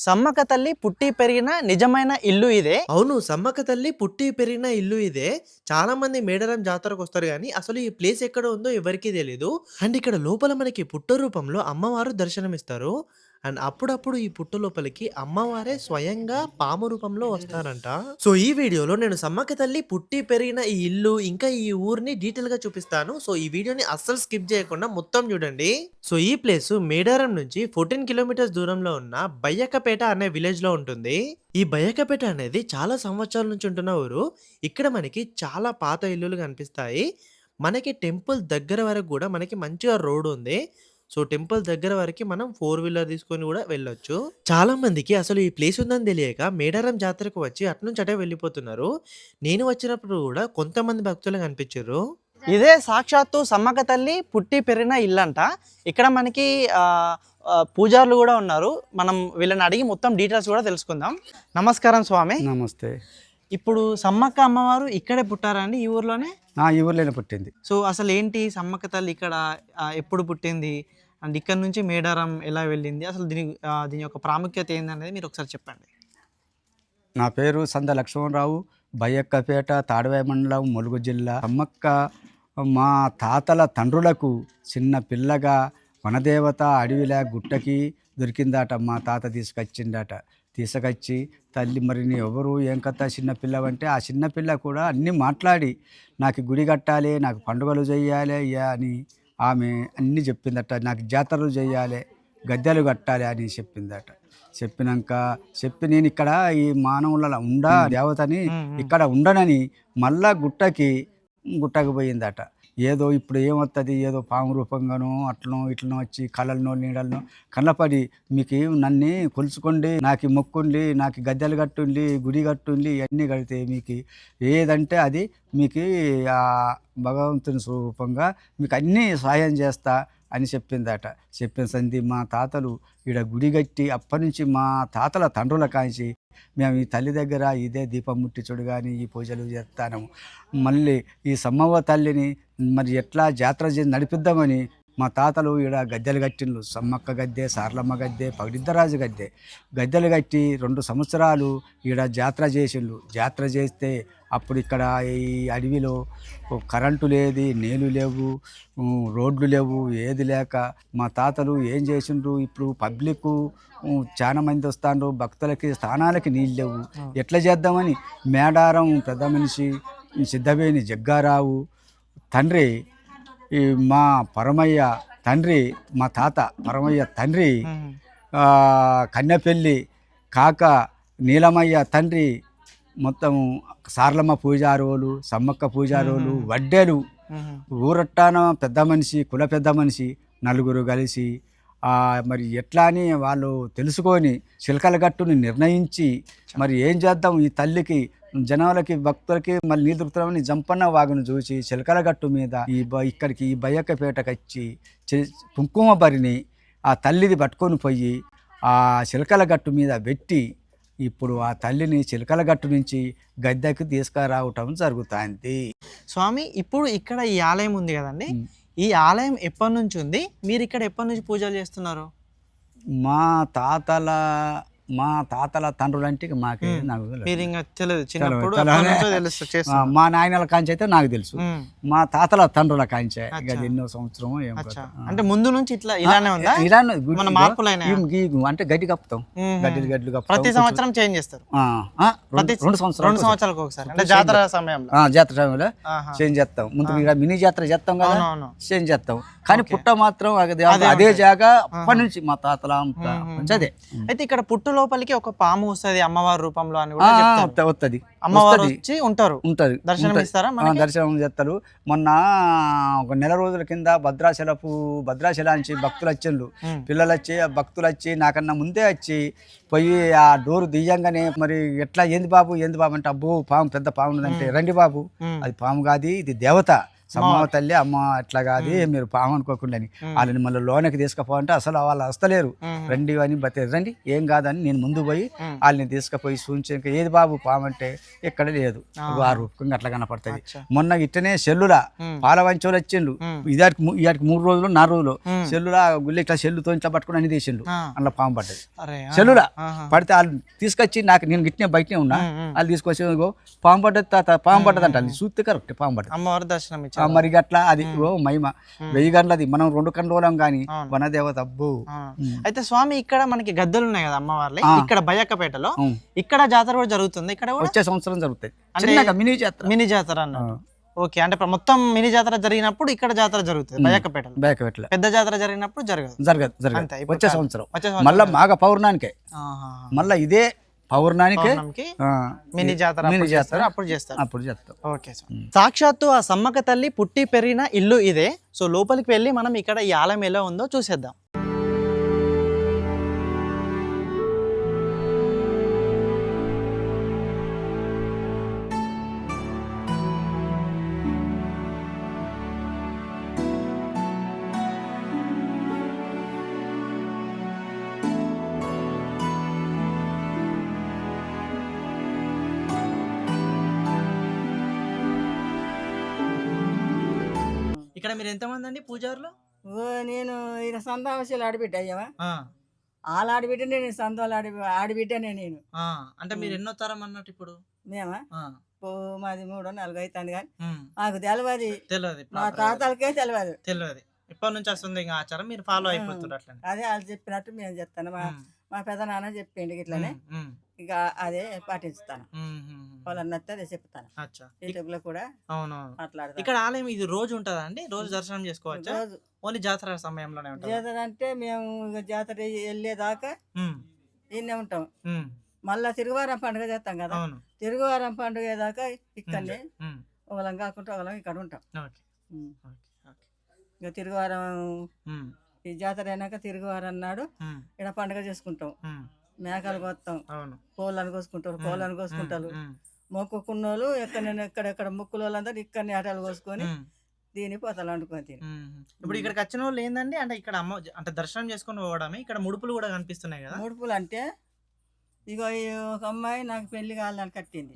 సమ్మక తల్లి పుట్టి పెరిగిన నిజమైన ఇల్లు ఇదే. అవును సమ్మక తల్లి పుట్టి పెరిగిన ఇల్లు ఇదే. చాలా మంది మేడారం జాతరకు వస్తారు కానీ అసలు ఈ ప్లేస్ ఎక్కడ ఉందో ఎవరికీ తెలియదు అండ్ ఇక్కడ లోపల మనకి పుట్ట రూపంలో అమ్మవారు దర్శనమిస్తారు. అండ్ అప్పుడప్పుడు ఈ పుట్ట లోపలికి అమ్మవారే స్వయంగా పాము రూపంలో వస్తారంట. సో ఈ వీడియోలో నేను సమ్మక్క తల్లి పుట్టి పెరిగిన ఈ ఇల్లు ఇంకా ఈ ఊరిని డీటెయిల్గా చూపిస్తాను. సో ఈ వీడియోని అస్సలు స్కిప్ చేయకుండా మొత్తం చూడండి. సో ఈ ప్లేస్ మేడారం నుంచి ఫోర్టీన్ కిలోమీటర్స్ దూరంలో ఉన్న బయ్యకపేట అనే విలేజ్లో ఉంటుంది. ఈ బయ్యకపేట అనేది చాలా సంవత్సరాల నుంచి ఉంటున్న ఊరు. ఇక్కడ మనకి చాలా పాత ఇల్లులు కనిపిస్తాయి. మనకి టెంపుల్ దగ్గర వరకు కూడా మనకి మంచిగా రోడ్ ఉంది. సో టెంపుల్ దగ్గర వరకు మనం ఫోర్ వీలర్ తీసుకొని కూడా వెళ్ళొచ్చు. చాలా మందికి అసలు ఈ ప్లేస్ ఉందని తెలియక మేడారం జాతరకు వచ్చి అటు నుంచి అటే వెళ్ళిపోతున్నారు. నేను వచ్చినప్పుడు కూడా కొంతమంది భక్తులు కనిపించారు. ఇదే సాక్షాత్తు సమ్మక్క తల్లి పుట్టి పెరిగిన ఇల్లు అంట ఇక్కడ మనకి పూజారులు కూడా ఉన్నారు. మనం వీళ్ళని అడిగి మొత్తం డీటెయిల్స్ కూడా తెలుసుకుందాం. నమస్కారం స్వామి. నమస్తే. ఇప్పుడు సమ్మక్క అమ్మవారు ఇక్కడే పుట్టారా అండి ఈ ఊర్లోనే? ఆ, ఈ ఊర్లోనే పుట్టింది. సో అసలు ఏంటి సమ్మక్క తల్లి ఇక్కడ ఎప్పుడు పుట్టింది? అండ్ ఇక్కడ నుంచి మేడారం ఎలా వెళ్ళింది? అసలు దీని దీని యొక్క ప్రాముఖ్యత ఏందనేది మీరు ఒకసారి చెప్పండి. నా పేరు సంద లక్ష్మణరావు బయ్యక్కపేట తాడవాయి మండలం ములుగు జిల్లా. అమ్మక్క మా తాతల తండ్రులకు చిన్న పిల్లగా వనదేవత అడవిలా గుట్టకి దొరికిందట మా తాత తీసుకొచ్చిండట తీసుకొచ్చి తల్లి మరి నీ ఎవరు? ఏం కథ? చిన్నపిల్లవంటే ఆ చిన్నపిల్ల కూడా అన్నీ మాట్లాడి నాకు గుడి కట్టాలి నాకు పండుగలు చేయాలి అని ఆమె అన్నీ చెప్పిందట నాకు జాతరలు చేయాలి గద్దెలు కట్టాలి అని చెప్పిందట. చెప్పినాక చెప్పి నేను ఇక్కడ ఈ మానవుల ఉండ దేవతని. ఇక్కడ ఉండనని మళ్ళా గుట్టకి గుట్టకు పోయిందట. ఏదో ఇప్పుడు ఏమొస్తుంది ఏదో పాము రూపంగానో అట్లనో ఇట్లనో వచ్చి కళ్ళనో నీడలనో కళ్ళపడి మీకు నన్ను కొలుచుకోండి నాకు మొక్కుండి నాకు గద్దెలు కట్టుండి గుడి కట్టుండి ఇవన్నీ కడితే మీకు ఏదంటే అది మీకు భగవంతుని స్వరూపంగా మీకు అన్నీ సాయం చేస్తా. అని చెప్పిందట. చెప్పిన సంధి మా తాతలు ఈడ గుడి కట్టి అప్పటి నుంచి మా తాతల తండ్రుల కాంచి మేము ఈ తల్లి దగ్గర ఇదే దీపం ముట్టించుడు కానీ ఈ పూజలు చేస్తాము మళ్ళీ ఈ సమ్మవ్వ తల్లిని మరి ఎట్లా జాతర చేసి నడిపిద్దామని మా తాతలు ఈడ గద్దెలు కట్టిండ్రు. సమ్మక్క గద్దె సార్లమ్మ గద్దె పగిడిద్దరాజు గద్దె. గద్దెలు కట్టి రెండు సంవత్సరాలు ఈడ జాతర చేసిండ్రు. జాతర చేస్తే అప్పుడు ఇక్కడ ఈ అడవిలో కరెంటు లేదు నీళ్ళు లేవు రోడ్లు లేవు ఏది లేక మా తాతలు ఏం చేసిండ్రు? ఇప్పుడు పబ్లిక్ చాలా మంది వస్తాండ్రు. భక్తులకి స్థానాలకి నీళ్ళు లేవు. ఎట్లా చేద్దామని మేడారం పెద్ద మనిషి సిద్ధవేణి జగ్గారావు తండ్రి ఈ మా పరమయ్య తండ్రి మా తాత పరమయ్య తండ్రి కన్నెపెల్లి కాక నీలమయ్య తండ్రి మొత్తం సార్లమ్మ పూజారోలు సమ్మక్క పూజారోలు. వడ్డెలు. ఊరట్టాన పెద్ద మనిషి కుల పెద్ద మనిషి నలుగురు కలిసి మరి ఎట్లా అని వాళ్ళు తెలుసుకొని చిలకల గట్టుని నిర్ణయించి మరి ఏం చేద్దాం? ఈ తల్లికి జనాలకి భక్తులకి మళ్ళీ నీళ్ళు దొరుకుతామని జంపన్న వాగును చూసి చిలకల గట్టు మీద ఈ బ ఇక్కడికి ఈ బయ్యక్కపేటకు వచ్చి కుంకుమ బరిని ఆ తల్లిది పట్టుకొని పోయి ఆ చిలకల గట్టు మీద పెట్టి ఇప్పుడు ఆ తల్లిని చిలకల గట్టు నుంచి గద్దెకి తీసుకురావటం జరుగుతుంది. స్వామి ఇప్పుడు ఇక్కడ ఈ ఆలయం ఉంది కదండి. ఈ ఆలయం ఎప్పటి నుంచి ఉంది? మీరు ఇక్కడ ఎప్పటి నుంచి పూజలు చేస్తున్నారు? మా తాతల మా తాతల తండ్రులు అంటే మాకే. నాకు తెలియదు. మా నాయనల కాంచి అయితే నాకు తెలుసు. మా తాతల తండ్రుల కాంచే. అది ఎన్నో సంవత్సరం. అంటే ముందు నుంచి ఇట్లా ఇలానే ఉందా? ఇలానే అంటే గడ్డి కప్పుతాం. గడ్డి గడ్డలు కప్పుతాం. ప్రతి సంవత్సరం చేంజ్ చేస్తారు. రెండు- ప్రతి రెండు సంవత్సరాలు రెండు సంవత్సరాలకు ఒకసారి. అంటే జాతర సమయంలో. జాతర ఆహా. చేంజ్ చేస్తాం. ముందు మినీ జాతర చేస్తాం కదా? చేంజ్ చేస్తాం. కానీ. పుట్ట మాత్రం అదే. జాగా. అప్పటి నుంచి మా తాతల అదే. అయితే ఇక్కడ పుట్టు లోపలికి ఒక పాము వస్తది అమ్మవారి రూపంలో అని కూడా చెప్తారు వస్తుంది అమ్మవారు వచ్చి ఉంటారు ఉంటది దర్శనం. ఇస్తారా మనకి? దర్శనం చేస్తారు మొన్న ఒక నెల రోజుల కింద భద్రాచలపు భద్రాచలాంచి భక్తులు వచ్చిండ్రు. పిల్లలు వచ్చి ఆ భక్తులు వచ్చి నాకన్నా ముందే వచ్చి పోయి ఆ డోరు దియ్యంగానే మరి ఎట్లా ఏంది బాబు ఏంది బాబు అంటే అబ్బో పాము పెద్ద పాము ఉన్నదంటే. రండి బాబు. అది పాము కాదు ఇది దేవత సమ్మవ తల్లి అమ్మ అట్లా కాదు మీరు పాము అనుకోకుండా అని వాళ్ళని మళ్ళీ లోనకి తీసుకుపోవాలంటే అసలు వాళ్ళు వస్తలేరు రండి అని బతే రండి ఏం కాదని నేను ముందు పోయి వాళ్ళని తీసుకుపోయి సూచించక ఏది బాబు పాము అంటే ఎక్కడ లేదు. ఆ. రూపంగా అట్లా కనపడుతుంది. మొన్న ఇట్టనే సెల్లులా. పాల వంచోలు వచ్చిండు ఇదాటికి ఇయాటికి మూడు రోజులు నాలుగు రోజులు సెల్లులా గుళ్ళి ఇట్లా సెల్లుతో ఇట్లా పట్టుకుని అని తీసిండు. అందులో పాము పడ్డది. సెల్లులా. పడితే వాళ్ళు తీసుకొచ్చి నాకు నేను గిట్నే బయటనే ఉన్నా. వాళ్ళు తీసుకొచ్చి పాము పడ్డది తాత పాము పడ్డది అంట చూస్తే కరెక్ట్ పాము పడ్డది. అమ్మవారి దర్శనం మరి అట్లా అది ఓ మహిమ. వెయ్యి గంటలది మనం రెండు కండ్రోలం కానీ. వనదేవత అబ్బో. అయితే స్వామి ఇక్కడ మనకి గద్దెలు ఉన్నాయి కదా అమ్మవార్లే. ఇక్కడ బయ్యక్కపేటలో. ఉమ్. ఇక్కడ జాతర కూడా జరుగుతుంది. ఇక్కడ కూడా? వచ్చే సంవత్సరం జరుగుతాయి. చిన్నగా మినీ జాతర. మినీ జాతర అన్నట్టు. ఓకే అంటే మొత్తం మినీ జాతర జరిగినప్పుడు ఇక్కడ జాతర జరుగుతుంది బయ్యక్కపేటలో. బ్యాక్ పెట్టలే పెద్ద జాతర జరిగినప్పుడు జరగదు. జరగదు జరగదు. వచ్చే. సంవత్సరం. వచ్చే మళ్ళా మాగ పౌర్ణానికే. మళ్ళా ఇదే పౌర్ణానికే మినీ జాతర మినీ జాతర అప్పుడు చేస్తారు. అప్పుడు చేస్తాం. Okay sir. సాక్షాత్తు ఆ సమ్మక్క తల్లి పుట్టి పెరిగిన ఇల్లు ఇదే. సో లోపలికి వెళ్ళి మనం ఇక్కడ ఈ ఆలయం ఎలా ఉందో చూసేద్దాం. ఇక్కడ మీరు ఎంతమంది అండి పూజారులు? ఓ నేను ఈయన సొంత అవసరాలు ఆడబిడ్డ అయ్యావా? వాళ్ళ ఆడబిడ్డ నేను సొంత ఆడి ఆడబిడ్డనే నేను. అంటే మీరు ఎన్నో తరం అన్నట్టు ఇప్పుడు? మేమా? మాది మూడో నాలుగు అవుతుంది కానీ. మాకు తెలియదు తెలియదు మా తాతలకే తెలియదు తెలియదు ఇప్పటి నుంచి వస్తుంది ఇంకా ఆచారం? మీరు ఫాలో అయిపోతున్నారు అదే వాళ్ళు చెప్పినట్టు మేము చెప్తాను. మా ఉమ్, మా పెద్ద నాన్న చెప్పిండు ఇట్లనే. ఇక అదే పాటిస్తాను. వాళ్ళని నచ్చితే అదే చెప్తాను. యూట్యూబ్లో కూడా మాట్లాడతాను. ఇక్కడ ఆలయం ఇది రోజు ఉంటుందా అండి? రోజు దర్శనం చేసుకోవచ్చా? రోజు. ఓన్లీ జాతర సమయంలోనే జాతర అంటే మేము జాతర వెళ్ళేదాకా ఈయనే ఉంటాం. మళ్ళా తిరుగువారం పండుగ చేస్తాం కదా. అవును. తిరుగువారం పండుగ దాకా ఇక్కడనే ఉమ్, ఒకలం కాకుండా ఒకలం ఇక్కడ ఉంటాం. ఇక తిరుగువారం ఈ జాతర అయినాక తిరుగువారం నాడు ఉమ్, ఇక్కడ పండుగ చేసుకుంటాం. మేకలు కోస్తాం. కోళ్ళను కోసుకుంటారు కోళ్ళను కోసుకుంటారు. ఉమ్, మొక్కుకున్నోళ్ళు ఎక్కడ ఎక్కడెక్కడ మొక్కుల వాళ్ళందరూ ఇక్కడనే ఆటలు కోసుకొని దీని పోతలు వండుకొని తిని. ఇప్పుడు ఇక్కడికి వచ్చిన వాళ్ళు ఏందండి అంటే ఇక్కడ అమ్మ అంటే దర్శనం చేసుకొని పోవడమే ఇక్కడ ముడుపులు కూడా కనిపిస్తున్నాయి కదా? ముడుపులు అంటే ఇగో ఒక అమ్మాయి నాకు పెళ్ళి కావాలని కట్టింది.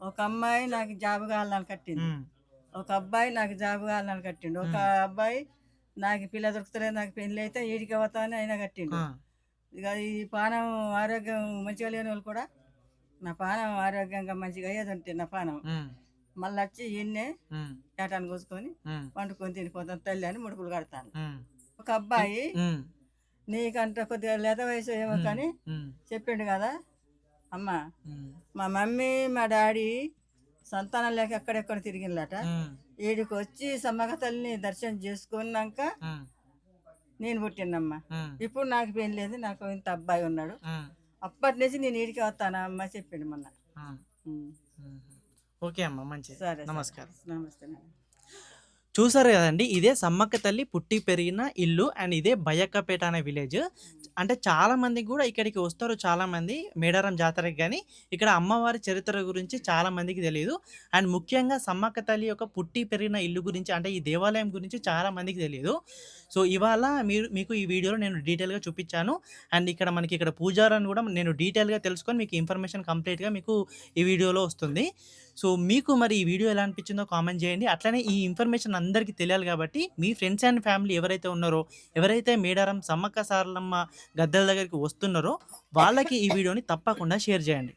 ఒక అమ్మాయి నాకు జాబ్ కావాలని కట్టింది. ఒక అబ్బాయి నాకు జాబ్ కావాలని కట్టిండు. ఒక అబ్బాయి నాకు పిల్ల దొరుకుతలేదు నాకు పెళ్ళి అయితే ఈడికి అవుతానని అయినా కట్టిండు. ఇక ఈ పానం ఆరోగ్యం మంచిగా లేని వాళ్ళు కూడా నా పానం ఆరోగ్యంగా మంచిగా అయ్యేది ఉంటే నా పానం. మళ్ళీ వచ్చి ఈయన్నే ఉమ్, ఏటాన్ని కోసుకొని వండుకొని తినిపోతాను తల్లి అని ముడుపులు కడతాను. ఒక అబ్బాయి నీకంట కొద్దిగా లేత వయసు ఏమో కానీ చెప్పిండు కదా అమ్మ. మా. మమ్మీ మా డాడీ సంతానం లేక ఎక్కడెక్కడ తిరిగిందట వీడికి వచ్చి సమ్మక తల్లిని దర్శనం చేసుకున్నాక నేను పుట్టినమ్మా. ఇప్పుడు నాకు పెళ్ళి లేదు నాకు ఇంత అబ్బాయి ఉన్నాడు. అప్పటి నుంచి నేను ఈడికి వస్తానా అమ్మ చెప్పిండు మొన్న. ఓకే అమ్మ మంచిది. సరే. నమస్కారం. నమస్తే. చూసారు కదండి ఇదే సమ్మక్క తల్లి పుట్టి పెరిగిన ఇల్లు అండ్ ఇదే బయ్యక్కపేట అనే విలేజ్. అంటే చాలా మంది కూడా ఇక్కడికి వస్తారు చాలా మంది మేడారం జాతరకి కానీ ఇక్కడ అమ్మవారి చరిత్ర గురించి చాలా మందికి తెలియదు అండ్ ముఖ్యంగా సమ్మక్క తల్లి యొక్క పుట్టి పెరిగిన ఇల్లు గురించి అంటే ఈ దేవాలయం గురించి చాలా మందికి తెలియదు సో ఇవాళ మీరు మీకు ఈ వీడియోలో నేను డీటెయిల్గా చూపించాను. అండ్ ఇక్కడ మనకి ఇక్కడ పూజారని కూడా నేను డీటెయిల్గా తెలుసుకొని మీకు ఇన్ఫర్మేషన్ కంప్లీట్గా మీకు ఈ వీడియోలో వస్తుంది. సో మీకు మరి ఈ వీడియో ఎలా అనిపించిందో కామెంట్ చేయండి. అట్లనే ఈ ఇన్ఫర్మేషన్ అందరికీ తెలియాలి కాబట్టి మీ ఫ్రెండ్స్ అండ్ ఫ్యామిలీ ఎవరైతే ఉన్నారో ఎవరైతే మేడారం సమ్మక్క సారలమ్మ గద్దెల దగ్గరికి వస్తున్నారో వాళ్ళకి ఈ వీడియోని తప్పకుండా షేర్ చేయండి.